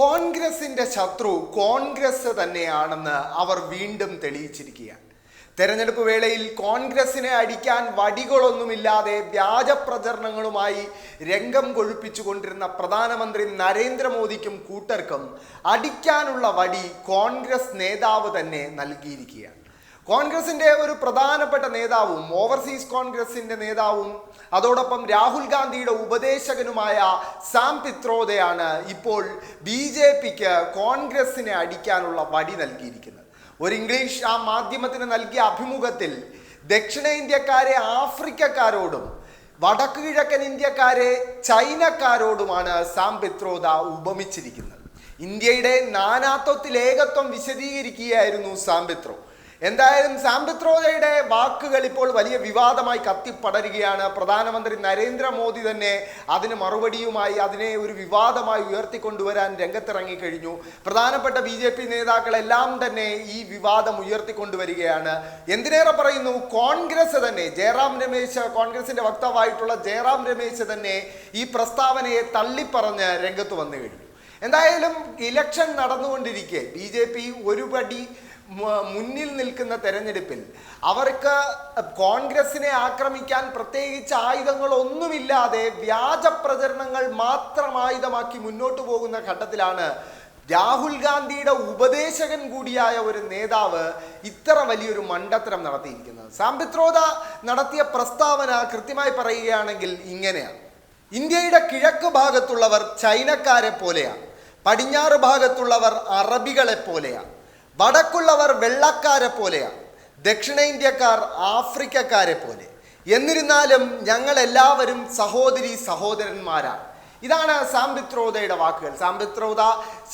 കോൺഗ്രസിന്റെ ശത്രു കോൺഗ്രസ് തന്നെയാണെന്ന് അവർ വീണ്ടും തെളിയിച്ചിരിക്കുകയാണ്. തെരഞ്ഞെടുപ്പ് വേളയിൽ കോൺഗ്രസിനെ അടിക്കാൻ വടികളൊന്നുമില്ലാതെ വ്യാജ പ്രചരണങ്ങളുമായി രംഗം കൊഴുപ്പിച്ചുകൊണ്ടിരുന്ന പ്രധാനമന്ത്രി നരേന്ദ്രമോദിക്കും കൂട്ടർക്കും അടിക്കാനുള്ള വടി കോൺഗ്രസ് നേതാവ് തന്നെ നൽകിയിരിക്കുകയാണ്. കോൺഗ്രസിന്റെ ഒരു പ്രധാനപ്പെട്ട നേതാവും ഓവർസീസ് കോൺഗ്രസിന്റെ നേതാവും അതോടൊപ്പം രാഹുൽ ഗാന്ധിയുടെ ഉപദേശകനുമായ സാം പിത്രോദയാണ് ഇപ്പോൾ ബി ജെ പിക്ക് കോൺഗ്രസിനെ അടിക്കാനുള്ള വടി നൽകിയിരിക്കുന്നത്. ഒരു ഇംഗ്ലീഷ് ആ മാധ്യമത്തിന് നൽകിയ അഭിമുഖത്തിൽ ദക്ഷിണേന്ത്യക്കാരെ ആഫ്രിക്കക്കാരോടും വടക്കു കിഴക്കൻ ഇന്ത്യക്കാരെ ചൈനക്കാരോടുമാണ് സാം പിത്രോദ ഉപമിച്ചിരിക്കുന്നത്. ഇന്ത്യയുടെ നാനാത്വത്തിൽ ഏകത്വം വിശദീകരിക്കുകയായിരുന്നു സാം പിത്രോ എന്തായാലും സാമ്പിത്രോദയുടെ വാക്കുകൾ ഇപ്പോൾ വലിയ വിവാദമായി കത്തിപ്പടരുകയാണ്. പ്രധാനമന്ത്രി നരേന്ദ്രമോദി തന്നെ അതിന് മറുപടിയുമായി അതിനെ ഒരു വിവാദമായി ഉയർത്തിക്കൊണ്ടുവരാൻ രംഗത്തിറങ്ങി കഴിഞ്ഞു. പ്രധാനപ്പെട്ട ബി ജെ പി നേതാക്കളെല്ലാം തന്നെ ഈ വിവാദം ഉയർത്തിക്കൊണ്ടുവരികയാണ്. എന്തിനേറെ പറയുന്നു? കോൺഗ്രസ് തന്നെ ജയറാം രമേശ് കോൺഗ്രസിന്റെ വക്താവായിട്ടുള്ള ജയറാം രമേശ് തന്നെ ഈ പ്രസ്താവനയെ തള്ളിപ്പറഞ്ഞ് രംഗത്ത് വന്നു കഴിഞ്ഞു. എന്തായാലും ഇലക്ഷൻ നടന്നുകൊണ്ടിരിക്കെ. ബി ജെ പി ഒരു പടി മു- മുന്നിൽ നിൽക്കുന്ന തെരഞ്ഞെടുപ്പിൽ അവർക്ക് കോൺഗ്രസിനെ ആക്രമിക്കാൻ പ്രത്യേകിച്ച് ആയുധങ്ങളൊന്നുമില്ലാതെ വ്യാജ പ്രചരണങ്ങൾ മാത്രം ആയുധമാക്കി മുന്നോട്ടു പോകുന്ന ഘട്ടത്തിലാണ് രാഹുൽ ഗാന്ധിയുടെ ഉപദേശകൻ കൂടിയായ ഒരു നേതാവ് ഇത്ര വലിയൊരു മണ്ടത്തരം നടത്തിയിരിക്കുന്നത്. സാമ്പിത്രോത നടത്തിയ പ്രസ്താവന കൃത്യമായി പറയുകയാണെങ്കിൽ ഇങ്ങനെയാണ്. ഇന്ത്യയുടെ കിഴക്ക് ഭാഗത്തുള്ളവർ ചൈനക്കാരെ പോലെയാണ്. പടിഞ്ഞാറ് ഭാഗത്തുള്ളവർ അറബികളെ പോലെയാണ്. വടക്കുള്ളവർ വെള്ളക്കാരെ പോലെയാണ്. ദക്ഷിണേന്ത്യക്കാർ ആഫ്രിക്കക്കാരെ പോലെ. എന്നിരുന്നാലും ഞങ്ങൾ എല്ലാവരും സഹോദരി സഹോദരന്മാരാണ്. ഇതാണ് സാമ്പിത്രോദയുടെ വാക്കുകൾ. സാമ്പിത്രോദ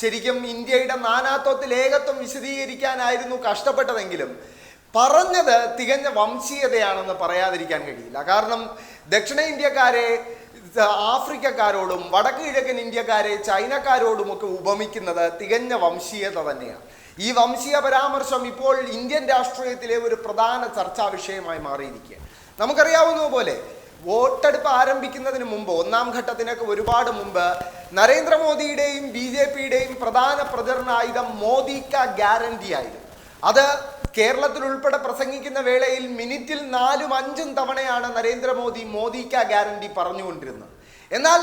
ശരിക്കും ഇന്ത്യയുടെ നാനാത്വത്തിൽ ഏകത്വം വിശദീകരിക്കാനായിരുന്നു കഷ്ടപ്പെട്ടതെങ്കിലും പറഞ്ഞത് തികഞ്ഞ വംശീയതയാണെന്ന് പറയാതിരിക്കാൻ കഴിയില്ല. കാരണം ദക്ഷിണേന്ത്യക്കാരെ ആഫ്രിക്കക്കാരോടും വടക്ക് കിഴക്കൻ ഇന്ത്യക്കാരെ ചൈനക്കാരോടുമൊക്കെ ഉപമിക്കുന്നത് തികഞ്ഞ വംശീയത തന്നെയാണ്. ഈ വംശീയ പരാമർശം ഇപ്പോൾ ഇന്ത്യൻ രാഷ്ട്രീയത്തിലെ ഒരു പ്രധാന ചർച്ചാ വിഷയമായി മാറിയിരിക്കുക നമുക്കറിയാവുന്ന പോലെ വോട്ടെടുപ്പ് ആരംഭിക്കുന്നതിന് മുമ്പ് ഒന്നാം ഘട്ടത്തിനൊക്കെ ഒരുപാട് മുമ്പ് നരേന്ദ്രമോദിയുടെയും ബി ജെ പിയുടെയും പ്രധാന പ്രചരണ ആയുധം മോദി കാ ഗ്യാരണ്ടി ആയിരുന്നു. അത് കേരളത്തിൽ ഉൾപ്പെടെ പ്രസംഗിക്കുന്ന വേളയിൽ മിനിറ്റിൽ നാലും അഞ്ചും തവണയാണ് നരേന്ദ്രമോദി മോദി കാ ഗ്യാരണ്ടി പറഞ്ഞുകൊണ്ടിരുന്നത്. എന്നാൽ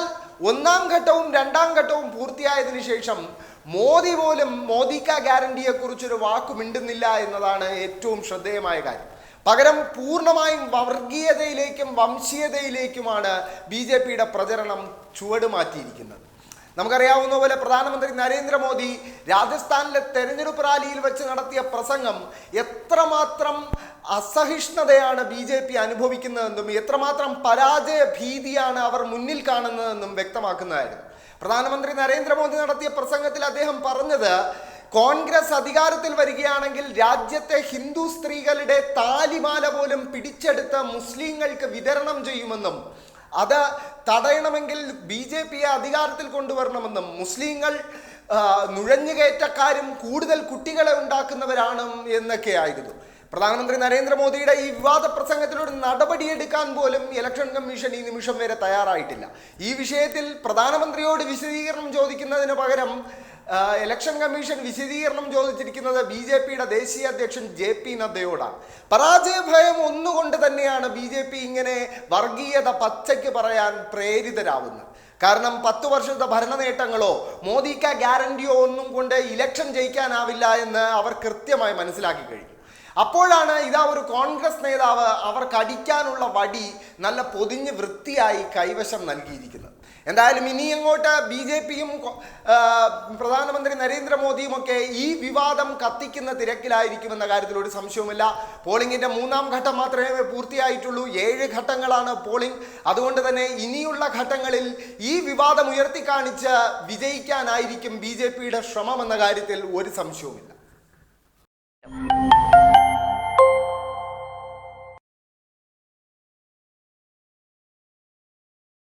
ഒന്നാം ഘട്ടവും രണ്ടാം ഘട്ടവും പൂർത്തിയായതിനു ശേഷം മോദി പോലും മോദി കാ ഗ്യാരണ്ടിയെ കുറിച്ചൊരു വാക്ക് മിണ്ടുന്നില്ല എന്നതാണ് ഏറ്റവും ശ്രദ്ധേയമായ കാര്യം. പകരം പൂർണമായും വർഗീയതയിലേക്കും വംശീയതയിലേക്കുമാണ് ബി ജെ പിയുടെ പ്രചരണം ചുവട് മാറ്റിയിരിക്കുന്നത്. നമുക്കറിയാവുന്ന പോലെ പ്രധാനമന്ത്രി നരേന്ദ്രമോദി രാജസ്ഥാനിലെ തെരഞ്ഞെടുപ്പ് റാലിയിൽ വെച്ച് നടത്തിയ പ്രസംഗം എത്രമാത്രം അസഹിഷ്ണുതയാണ് ബി ജെ പി അനുഭവിക്കുന്നതെന്നും എത്രമാത്രം പരാജയ ഭീതിയാണ് അവർ മുന്നിൽ കാണുന്നതെന്നും വ്യക്തമാക്കുന്നതായിരുന്നു. പ്രധാനമന്ത്രി നരേന്ദ്രമോദി നടത്തിയ പ്രസംഗത്തിൽ അദ്ദേഹം പറഞ്ഞത് കോൺഗ്രസ് അധികാരത്തിൽ വരികയാണെങ്കിൽ രാജ്യത്തെ ഹിന്ദു സ്ത്രീകളുടെ താലിമാല പോലും പിടിച്ചെടുത്ത് മുസ്ലിങ്ങൾക്ക് വിതരണം ചെയ്യുമെന്നും അത് തടയണമെങ്കിൽ ബി ജെ പിയെ അധികാരത്തിൽ കൊണ്ടുവരണമെന്നും മുസ്ലിങ്ങൾ നുഴഞ്ഞുകയറ്റക്കാരും കൂടുതൽ കുട്ടികളെ ഉണ്ടാക്കുന്നവരാണ് എന്നൊക്കെയായിരുന്നു. പ്രധാനമന്ത്രി നരേന്ദ്രമോദിയുടെ ഈ വിവാദ പ്രസംഗത്തിലൊരു നടപടിയെടുക്കാൻ പോലും ഇലക്ഷൻ കമ്മീഷൻ ഈ നിമിഷം വരെ തയ്യാറായിട്ടില്ല. ഈ വിഷയത്തിൽ പ്രധാനമന്ത്രിയോട് വിശദീകരണം ചോദിക്കുന്നതിന് പകരം ഇലക്ഷൻ കമ്മീഷൻ വിശദീകരണം ചോദിച്ചിരിക്കുന്നത് ബി ജെ പിയുടെ ദേശീയ അധ്യക്ഷൻ ജെ പി നദ്ദയോടാണ്. പരാജയ ഭയം ഒന്നുകൊണ്ട് തന്നെയാണ് ബി ജെ പി ഇങ്ങനെ വർഗീയത പച്ചയ്ക്ക് പറയാൻ പ്രേരിതരാവുന്നത്. കാരണം പത്ത് വർഷത്തെ ഭരണ നേട്ടങ്ങളോ മോദിക്ക ഗ്യാരണ്ടിയോ ഒന്നും കൊണ്ട് ഇലക്ഷൻ ജയിക്കാനാവില്ല എന്ന് അവർ കൃത്യമായി മനസ്സിലാക്കി കഴിഞ്ഞു. അപ്പോഴാണ് ഇതാ ഒരു കോൺഗ്രസ് നേതാവ് അവർക്ക് അടിക്കാനുള്ള വടി നല്ല പൊതിഞ്ഞ് വൃത്തിയായി കൈവശം നൽകിയിരിക്കുന്നത്. എന്തായാലും ഇനി അങ്ങോട്ട് ബി ജെ പിയും പ്രധാനമന്ത്രി നരേന്ദ്രമോദിയും ഒക്കെ ഈ വിവാദം കത്തിക്കുന്ന തിരക്കിലായിരിക്കുമെന്ന കാര്യത്തിൽ ഒരു സംശയവുമില്ല. പോളിംഗിന്റെ മൂന്നാം ഘട്ടം മാത്രമേ പൂർത്തിയായിട്ടുള്ളൂ. ഏഴ് ഘട്ടങ്ങളാണ് പോളിംഗ്. അതുകൊണ്ട് തന്നെ ഇനിയുള്ള ഘട്ടങ്ങളിൽ ഈ വിവാദം ഉയർത്തി കാണിച്ച് വിജയിക്കാനായിരിക്കും ബി ജെ പിയുടെ ശ്രമമെന്ന കാര്യത്തിൽ ഒരു സംശയവുമില്ല.